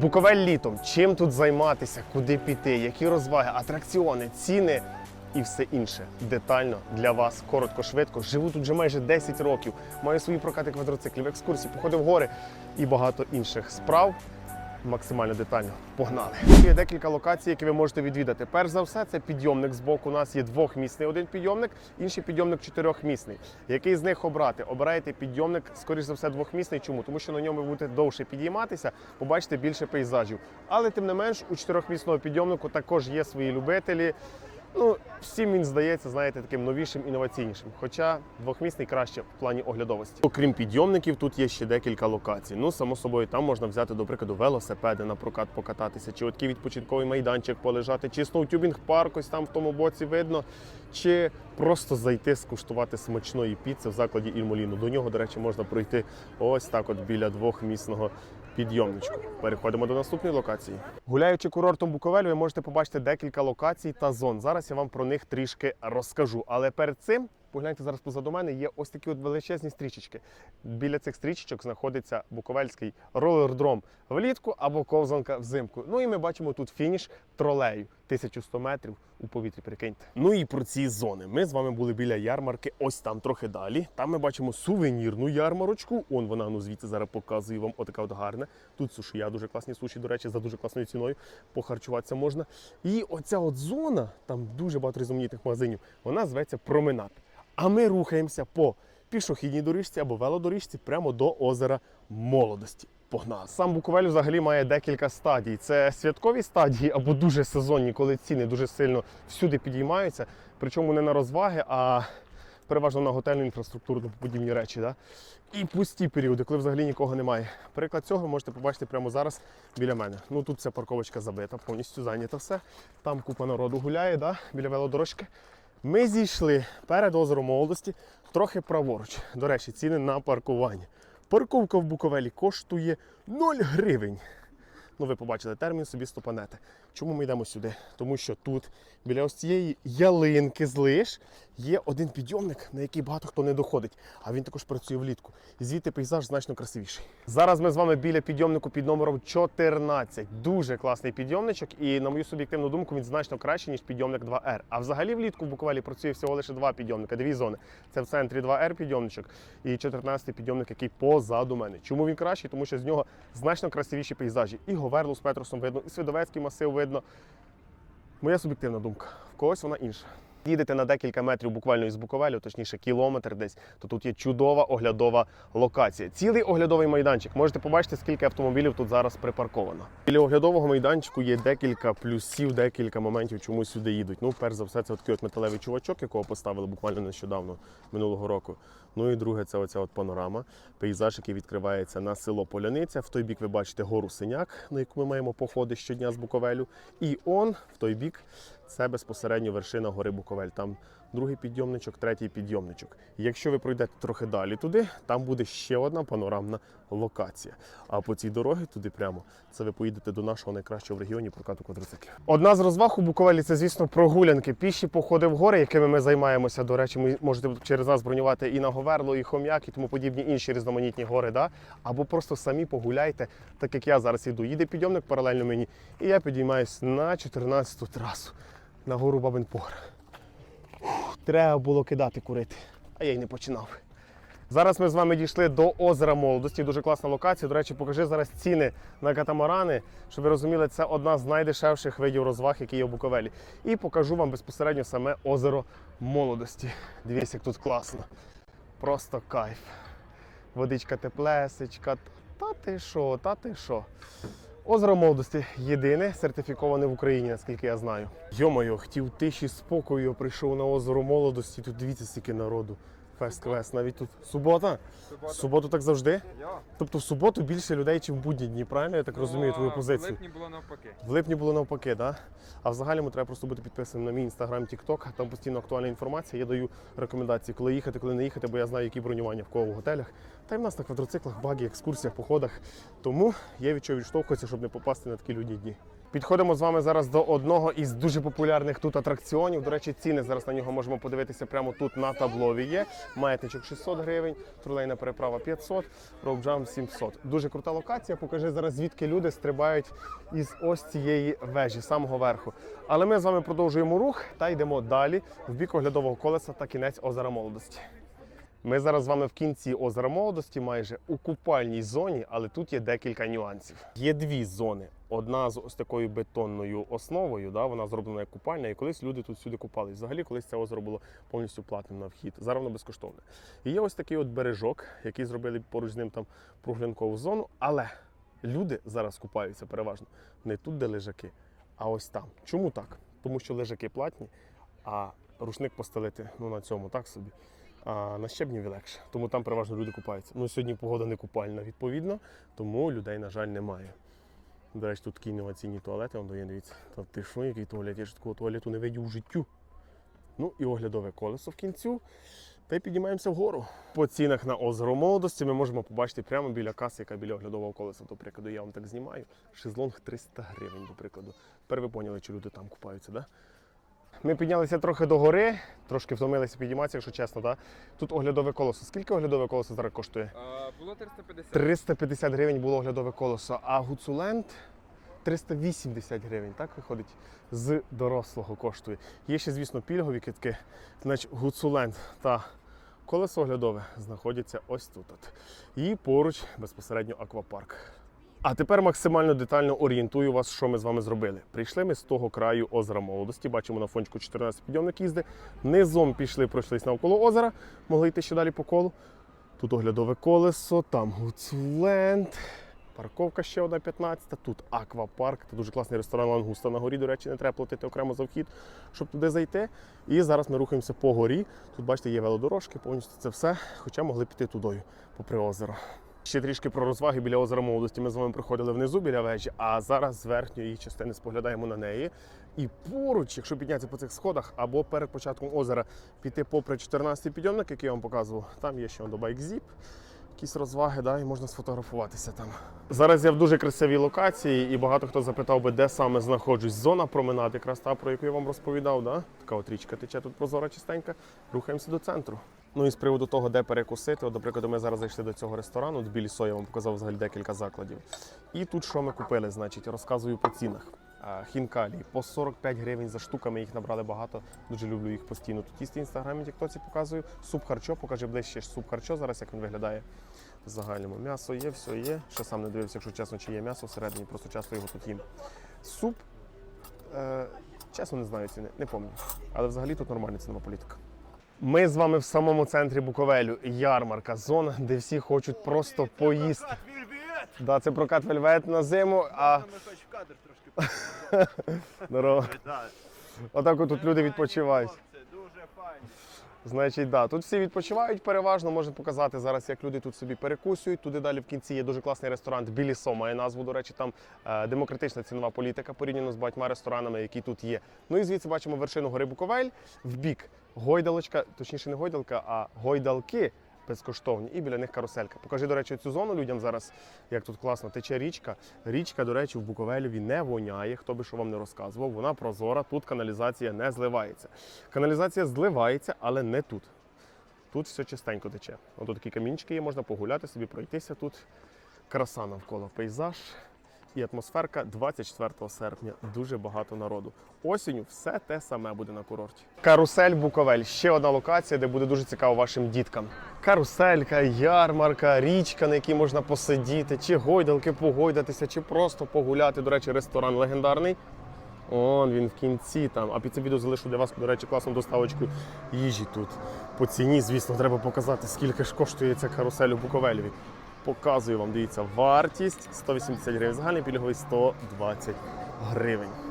Буковель літом. Чим тут займатися, куди піти, які розваги, атракціони, ціни і все інше детально для вас, коротко, швидко. Живу тут вже майже 10 років. Маю свої прокати квадроциклів, екскурсії, походи в гори і багато інших справ. Максимально детально погнали. Є декілька локацій, які ви можете відвідати. Перш за все, це підйомник з боку. У нас є двохмісний один підйомник, інший підйомник чотирьохмісний. Який з них обрати? Обираєте підйомник, скоріш за все, двохмісний. Чому? Тому що на ньому ви будете довше підійматися, побачите більше пейзажів. Але тим не менш, у чотирьохмісного підйомнику також є свої любителі. Ну, всім він здається, знаєте, таким новішим, інноваційнішим. Хоча двохмісний краще в плані оглядовості. Окрім підйомників, тут є ще декілька локацій. Ну, само собою, там можна взяти, до прикладу, велосипеди на покататися, чи такий відпочинковий майданчик полежати, чи сноутюбінг парк ось там в тому боці видно, чи просто зайти скуштувати смачної піци в закладі Ільмоліну. До нього, до речі, можна пройти ось так, от біля двохмісного підйомничку. Переходимо до наступної локації. Гуляючи курортом Буковель, ви можете побачити декілька локацій та зон. Зараз я вам про них трішки розкажу. Але перед цим погляньте зараз позаду мене. Є ось такі от величезні стрічечки. Біля цих стрічечок знаходиться Буковельський ролердром влітку або ковзанка взимку. Ну і ми бачимо тут фініш тролею 1100 метрів у повітрі. Прикиньте. Ну і про ці зони. Ми з вами були біля ярмарки. Ось там трохи далі. Там ми бачимо сувенірну ярмарочку. Он вона ну звідси зараз показую вам. Отака от гарна. Тут сушія, дуже класні суші, до речі, за дуже класною ціною. Похарчуватися можна. І оця от зона, там дуже багато різноманітних магазинів. Вона зветься променад. А ми рухаємося по пішохідній доріжці або велодоріжці прямо до озера молодості. Погнали. Сам Буковель взагалі має декілька стадій. Це святкові стадії або дуже сезонні, коли ціни дуже сильно всюди підіймаються. Причому не на розваги, а переважно на готельну інфраструктуру подібні речі. Да? І пусті періоди, коли взагалі нікого немає. Приклад цього ви можете побачити прямо зараз біля мене. Ну тут ця парковочка забита, повністю зайнята все. Там купа народу гуляє, да? біля велодорожки. Ми зійшли перед озером молодості трохи праворуч. До речі, ціни на паркування. Парковка в Буковелі коштує 0 гривень. Ну, ви побачили термін, собі стопанете. Чому ми йдемо сюди? Тому що тут, біля ось цієї ялинки з лиш, є один підйомник, на який багато хто не доходить. А він також працює влітку. І звідти пейзаж значно красивіший. Зараз ми з вами біля підйомнику під номером 14. Дуже класний підйомничок, і на мою суб'єктивну думку, він значно кращий, ніж підйомник 2R. А взагалі влітку в Буковелі працює всього лише два підйомника, дві зони. Це в центрі 2R підйомничок і 14 підйомник, який позаду мене. Чому він кращий? Тому що з нього значно красивіші пейзажі. І Говерлу з Петросом видно, і Свідовецький масив видно. Моя суб'єктивна думка. В когось вона інша. Їдете на декілька метрів буквально із Буковелю, точніше кілометр десь, то тут є чудова оглядова локація. Цілий оглядовий майданчик. Можете побачити, скільки автомобілів тут зараз припарковано. Біля оглядового майданчику є декілька плюсів, декілька моментів, чому сюди їдуть. Ну, перш за все, це такий от металевий чувачок, якого поставили буквально нещодавно минулого року. Ну і друге, це оця от панорама, пейзаж, який відкривається на село Поляниця. В той бік ви бачите гору Синяк, на яку ми маємо походи щодня з Буковелю. І он в той бік це безпосередньо вершина гори Буковель. Там другий підйомничок, третій підйомничок. Якщо ви пройдете трохи далі туди, там буде ще одна панорамна локація. А по цій дорогі туди прямо це ви поїдете до нашого найкращого в регіоні прокату квадроциклів. Одна з розваг у Буковелі це, звісно, прогулянки, піші походи в гори, якими ми займаємося. До речі, ми можете через нас бронювати і на Говерло, і Хом'як, і тому подібні інші різноманітні гори. Да? Або просто самі погуляйте, так як я зараз іду. Їде підйомник паралельно мені, і я підіймаюсь на 14-ту трасу на гору Бабин Погр. Треба було кидати курити, а я й не починав. Зараз ми з вами дійшли до озера молодості. Дуже класна локація. До речі, покажи зараз ціни на катамарани, щоб ви розуміли, це одна з найдешевших видів розваг, які є в Буковелі. І покажу вам безпосередньо саме озеро молодості. Дивіться, як тут класно. Просто кайф. Водичка теплесечка. Та ти що, та ти що. Озеро молодості єдине сертифіковане в Україні, наскільки я знаю. Йо-моє, хотів тиші спокою, прийшов на озеро молодості. Тут дивіться, скільки народу. Фест квест. Навіть тут субота. В суботу так завжди. Я. Тобто в суботу більше людей, ніж в будні дні, правильно? Я так розумію твою Ну, позицію. В липні було навпаки. В липні було навпаки, да? А в загальному треба просто бути підписаним на мій інстаграм, тікток. Там постійно актуальна інформація. Я даю рекомендації, коли їхати, коли не їхати, бо я знаю, які бронювання в кого в готелях. Та й в нас на квадроциклах, багі, екскурсіях, походах. Тому я від чого відштовхуюся, щоб не попасти на такі людні дні. Підходимо з вами зараз до одного із дуже популярних тут атракціонів. До речі, ціни зараз на нього можемо подивитися прямо тут на таблові є. маятничок 600 гривень, тролейна переправа 500, роуджам 700. Дуже крута локація. Покажи зараз, звідки люди стрибають із ось цієї вежі, самого верху. Але ми з вами продовжуємо рух та йдемо далі в бік оглядового колеса та кінець озера молодості. Ми зараз з вами в кінці озера молодості, майже у купальній зоні, але тут є декілька нюансів. Є дві зони. Одна з ось такою бетонною основою, да, вона зроблена як купальня, і колись люди тут сюди купались. Взагалі, колись це озеро було повністю платним на вхід. Зараз воно безкоштовне. І є ось такий от бережок, який зробили поруч з ним там прогулянкову зону. Але люди зараз купаються переважно не тут, де лежаки, а ось там. Чому так? Тому що лежаки платні, а рушник постелити ну, на цьому так собі. А на щебні легше, тому там переважно люди купаються. Ну сьогодні погода не купальна, відповідно, тому людей, на жаль, немає. До речі, тут такі інноваційні туалети, он дає, дивіться. Та ти що, який туалет? Я ж такого туалету не видів у життю. Ну і оглядове колесо в кінцю. Та й піднімаємося вгору. По цінах на озеро молодості ми можемо побачити прямо біля каси, яка біля оглядового колеса. До прикладу, я вам так знімаю. Шезлонг 300 гривень, до прикладу. Тепер ви поняли, чи люди там купаються, да? Ми піднялися трохи до гори, трошки втомилися підійматися, якщо чесно. Да? Тут оглядове колесо. Скільки оглядове колесо зараз коштує? А, було 350. 350 гривень було оглядове колесо, а гуцуленд 380 гривень, так виходить, з дорослого коштує. Є ще, звісно, пільгові китки. Значить, гуцуленд та колесо оглядове знаходяться ось тут. От. І поруч безпосередньо аквапарк. А тепер максимально детально орієнтую вас, що ми з вами зробили. Прийшли ми з того краю озера молодості. Бачимо на фончику 14 підйомник їзди. Низом пішли, пройшлись навколо озера, могли йти ще далі по колу. Тут оглядове колесо, там Гуцуленд. Парковка ще одна 15, тут аквапарк, це дуже класний ресторан Лангуста на горі. До речі, не треба платити окремо за вхід, щоб туди зайти. І зараз ми рухаємося по горі. Тут, бачите, є велодорожки, повністю це все. Хоча могли піти тудою, попри озеро. Ще трішки про розваги біля озера молодості. Ми з вами приходили внизу біля вежі, а зараз з верхньої частини споглядаємо на неї. І поруч, якщо піднятися по цих сходах або перед початком озера піти попри 14-й підйомник, який я вам показував, там є ще до байк-зіп якісь розваги, да, і можна сфотографуватися там. Зараз я в дуже красивій локації, і багато хто запитав би, де саме знаходжусь. Зона променад, якраз та, про яку я вам розповідав. Да? Така от річка тече тут прозора чистенька. Рухаємося до центру. Ну і з приводу того, де перекусити, от, до прикладу, ми зараз зайшли до цього ресторану, білі я вам показав взагалі декілька закладів. І тут що ми купили, значить, розказую по цінах. Хінкалі по 45 гривень за штука. Ми їх набрали багато. Дуже люблю їх постійно. Тут їсти в інстаграмі, тіктоці показую. Суп харчо, покажи ближче суп харчо зараз, як він виглядає в загальному. М'ясо є, все є. Ще сам не дивився, якщо чесно, чи є м'ясо всередині, просто часто його тут їм. Суп, е, чесно, не знаю ціни, не пам'ятаю. Але взагалі тут нормальна цінова політика. Ми з вами в самому центрі Буковелю. Ярмарка, зона, де всі хочуть просто поїсти. Да, це прокат вельвет на зиму, а здорово. Отак от тут люди відпочивають. Дуже файно. Значить, да, тут всі відпочивають переважно. Можна показати зараз, як люди тут собі перекусують. Туди далі в кінці є дуже класний ресторан Білісо, має назву. До речі, там е, демократична цінова політика порівняно з багатьма ресторанами, які тут є. Ну і звідси бачимо вершину гори Буковель в бік гойдалочка, точніше не гойдалка, а гойдалки. Безкоштовні і біля них каруселька. Покажи, до речі, цю зону людям зараз, як тут класно тече річка. Річка, до речі, в Буковелеві не воняє. Хто би що вам не розказував, вона прозора, тут каналізація не зливається. Каналізація зливається, але не тут. Тут все чистенько тече. Ось такі камінчики є, можна погуляти собі, пройтися тут. Краса навколо пейзаж і атмосферка 24 серпня. Дуже багато народу. Осінню все те саме буде на курорті. Карусель Буковель ще одна локація, де буде дуже цікаво вашим діткам. Каруселька, ярмарка, річка, на якій можна посидіти, чи гойдалки погойдатися, чи просто погуляти. До речі, ресторан легендарний. Он він в кінці там. А під це відео залишу для вас, до речі, класну доставочку їжі тут. По ціні, звісно, треба показати, скільки ж коштує ця карусель у Буковелеві. Показую вам, дивіться, вартість 180 гривень, загальний пільговий 120 гривень.